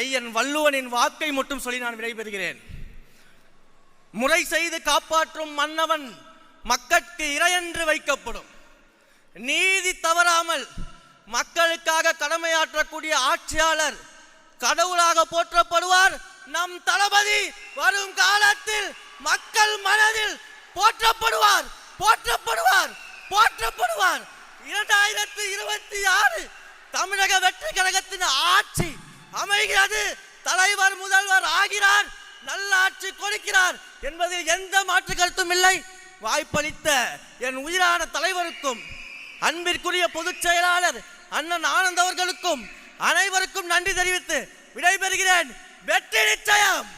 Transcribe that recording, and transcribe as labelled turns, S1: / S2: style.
S1: ஐயன் வள்ளுவனின் வாக்கை மட்டும் சொல்லி நான் விடைபெறுகிறேன். முறை செய்து காப்பாற்றும் மன்னவன் மக்களுக்கு இறையென்று வைக்கப்படும். நீதி தவறாமல் மக்களுக்காக கடமையாற்றக்கூடிய ஆட்சியாளர் கடவுளாக போற்றப்படுவார். நம் தளபதி வரும் காலத்தில் மக்கள் மனதில் போற்றப்படுவார் போற்றப்படுவார் போற்றப்படுவார். இரண்டாயிரத்தி இருபத்தி ஆறு தமிழக வெற்றி கழகத்தின் ஆட்சி செய்கிறது. தலைவர் முதல்வர் ஆகிறார். நல்லாட்சி கொடுக்கிறார். என்பதில் எந்த மாற்று கருத்தும் இல்லை. வாய்ப்பளித்த என் உயிரான தலைவருக்கும் அன்பிற்குரிய பொதுச் செயலாளர் அண்ணன் ஆனந்த் அவர்களுக்கும் அனைவருக்கும் நன்றி தெரிவித்து விடைபெறுகிறேன். வெற்றி நிச்சயம்!